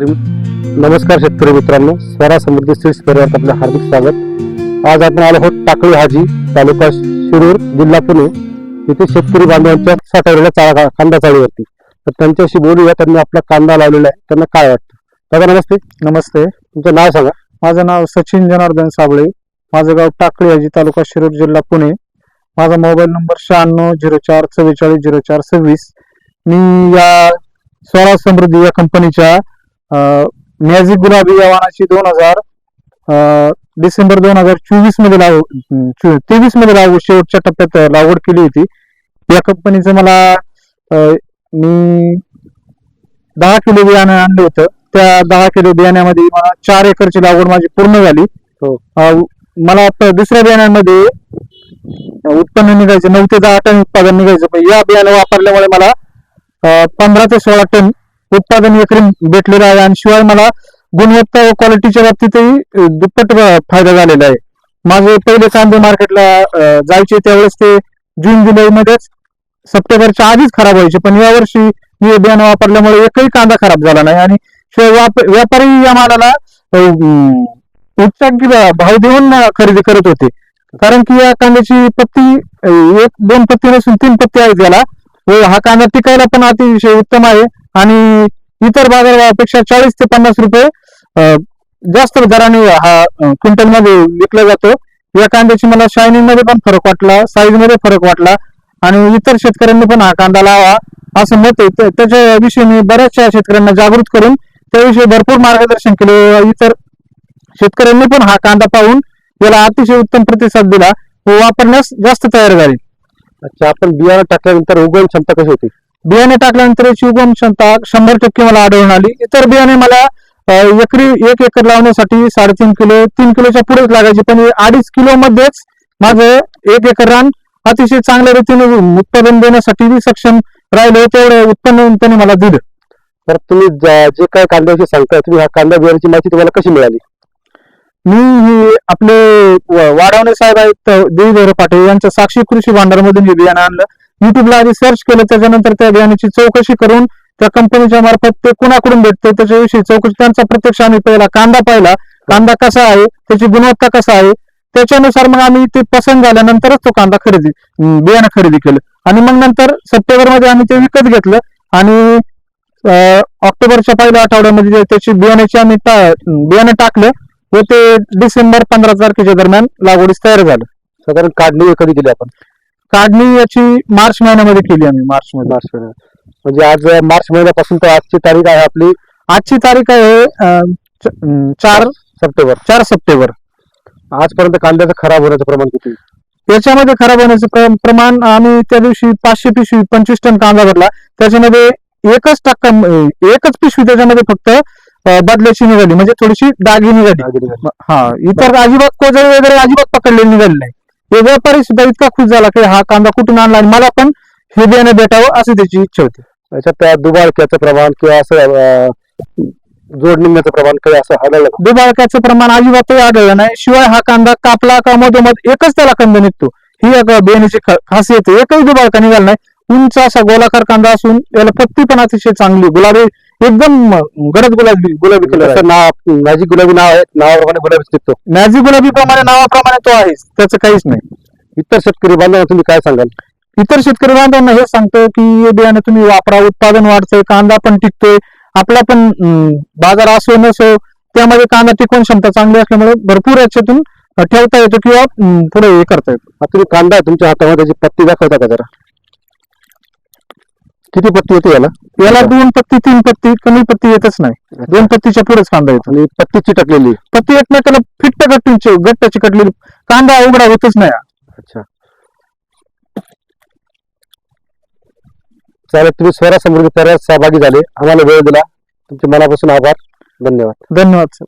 नमस्कार शेतकरी मित्रांनो. स्वरा समृद्धी सीड्स परिवारात आपलं हार्दिक स्वागत. आज आपण आलो आहोत टाकळी हाजी तालुका शिरूर जिल्हा पुणे. इथे शेतकरी बांधवांच्या साठवलेल्या चाळा कांदा चाळीवरती. तर त्यांच्याशी बोलूया. त्यांनी आपला कांदा लावलेला आहे. त्यांना काय वाटतं? दादा नमस्ते. नमस्ते. तुमचं नाव सांगा. माझं नाव सचिन जनार्दन साबळे. माझं गाव टाकळी हाजी तालुका शिरूर जिल्हा पुणे. माझा मोबाईल नंबर शहाण्णव झिरो चार चव्वेचाळीस झिरो चार सव्वीस. मी या स्वराज समृद्धी या कंपनीच्या मॅजिक गुलाबी या वाहनाची दोन हजार डिसेंबर दोन हजार चोवीसमध्ये लागवड तेवीसमध्ये लागवड शेवटच्या टप्प्यात लागवड केली होती. या कंपनीचं मला मी दहा किलो बियाणं आणलं होतं. त्या दहा किलो बियाण्यामध्ये मला चार एकरची लागवड माझी पूर्ण झाली. हो. मला आता दुसऱ्या बियाण्यामध्ये उत्पन्न निघायचं नऊ ते दहा टन उत्पादन निघायचं. या बियाणं वापरल्यामुळे मला पंधरा ते सोळा टन उत्पादन एकरी भेटलेलं आहे आणि शिवाय मला गुणवत्ता व क्वालिटीच्या बाबतीतही दुप्पट फायदा झालेला आहे. माझे पहिले कांदे मार्केटला जायचे त्यावेळेस ते जून जुलै मध्येच सप्टेंबरच्या आधीच खराब व्हायचे. पण यावर्षी मी बियाणं वापरल्यामुळे एकही कांदा खराब झाला नाही आणि शिवाय व्यापारी या मालाला उच्चांकी भाव देऊन खरेदी करत होते. कारण की या कांद्याची पत्ती एक दोन पत्ती नसून तीन पत्ती आहेत याला. व हा कांदा टिकायला पण अतिशय उत्तम आहे. आणि इतर बाजारापेक्षा चाळीस ते पन्नास रुपये जास्त दराने हा क्विंटलमध्ये विकला जातो. या कांद्याची मला शायनिंगमध्ये पण फरक वाटला साईजमध्ये फरक वाटला. आणि इतर शेतकऱ्यांनी पण हा कांदा लावा असं मत आहे. त्याच्याविषयी मी बऱ्याचशा शेतकऱ्यांना जागृत करून. त्याविषयी भरपूर मार्गदर्शन केले. इतर शेतकऱ्यांनी पण हा कांदा पाहून याला अतिशय उत्तम प्रतिसाद दिला. व वापरण्यास जास्त तयार झाले. अच्छा आपण बियाणं टाकल्यानंतर उगवण क्षमता कशी होती? बियाणे टाकल्यानंतर याची उगवण क्षमता शंभर टक्के मला आढळून आली. इतर बियाणे मला एकरी एक एकर लावण्यासाठी साडेतीन किलो तीन किलोच्या पुढेच लागायचे. पण हे अडीच किलो मध्येच माझं एक एकर रान अतिशय चांगल्या रीतीने उत्पादन देण्यासाठी मी सक्षम राहिलो. तेवढं उत्पन्न त्यांनी मला दिलं. तर तुम्ही जे काय कांद्याविषयी सांगताय तुम्ही ह्या कांदा बियाण्याची माहिती तुम्हाला कशी मिळाली? मी ही आपले वाढवणे साहेब आहेत देवीधर पाटील यांच्या साक्षी कृषी भांडारमधून हे बियाणं आणलं. युट्यूबला आधी सर्च केलं त्याच्यानंतर त्या बियाण्याची चौकशी करून त्या कंपनीच्या मार्फत ते कुणाकडून भेटते त्याच्याविषयी चौकशी. त्यांचा प्रत्यक्ष आम्ही पहिला कांदा पाहिला. कांदा कसा आहे त्याची गुणवत्ता कसा आहे त्याच्यानुसार मग आम्ही ते पसंत झाल्यानंतरच तो कांदा खरेदी बियाणं खरेदी केलं. आणि मग नंतर सप्टेंबरमध्ये आम्ही ते विकत घेतलं. आणि ऑक्टोबरच्या पहिल्या आठवड्यामध्ये त्याची बियाण्याची आम्ही बियाणं टाकलं. व ते डिसेंबर पंधरा तारखेच्या दरम्यान लागवडीस तयार झालं. साधारण काढणी कधी केली आपण? काढणी याची मार्च महिन्यामध्ये केली आम्ही मार्च मध्ये मार्च महिन्यात. म्हणजे आज मार्च महिन्यापासून तर आजची तारीख आहे आपली. आजची तारीख आहे अं, च- अं, चार सप्टेंबर. चार सप्टेंबर. आजपर्यंत कांद्याचं खराब होण्याचं प्रमाण किती? याच्यामध्ये खराब होण्याचं प्र- प्रमाण आम्ही त्या दिवशी पाचशे पिशवी पंचवीस टन कांदा भरला. त्याच्यामध्ये एकच टक्का अं, एकच पिशवी त्याच्यामध्ये फक्त बदल्याची निघाली. म्हणजे थोडीशी डागी निघाली. हा इतर अजिबात कोजळी वगैरे अजिबात पकडलेली निघाली नाही. हे व्यापारी सुद्धा इतका खुश झाला की हा कांदा कुठून आणला आणि मला पण हे बियाणं भेटावं अशी त्याची इच्छा होती. याच्यात त्या दुबाळक्याचं प्रमाण किंवा असं जोड निघण्याचं प्रमाण काही असं आढळलं? दुबाळक्याचं प्रमाण अजिबातही आढळलं नाही. शिवाय हा कांदा कापला का मधोमध एकच त्याला कंद निघतो. ही एक बियाण्याची ख- खासियत आहे. एकही दुबाळका निघाला नाही. उंच असा गोलाकार कांदा असून याला पत्ती पण अतिशय चांगली गुलाबी एकदम गडद गुलाबी गुलाबी कलर आहे. त्याचं नाव मॅजिक गुलाबी नाव आहे. नावाप्रमाणे गुलाबी निघतो मॅझी गुलाबी प्रमाणे नावाप्रमाणे तो आहेच त्याचं काहीच नाही. इतर शेतकरी बांधवांना तुम्ही काय सांगाल? इतर शेतकरी बांधवांना हे सांगतो की हे बियाणं तुम्ही वापरा. उत्पादन वाढतंय कांदा पण टिकतोय. आपला पण अं, बाजार असो नसो त्यामध्ये कांदा टिकवून क्षमता चांगली असल्यामुळे भरपूर याच्यातून ठेवता येतो किंवा अं, पुढे हे करता येतो. आता तुम्ही कांदा तुमच्या हातामध्ये त्याची पत्ती दाखवता का जरा? किती पत्ती होती याला? याला दोन पत्ती तीन पत्ती कमी पत्ती येतच नाही. दोन पत्तीच्या पुढेच कांदा येतो. आणि पत्ती चिटकलेली पत्ती एकमेकाला फिट्ट गट्टी गट्ट चिकटलेली कांदा उघडा होतच नाही. अच्छा. चालेल तुम्ही स्वरा समृद्धी पर्यात सहभागी झाले. आम्हाला वेळ दिला. तुमचे मनापासून आभार. धन्यवाद. धन्यवाद सर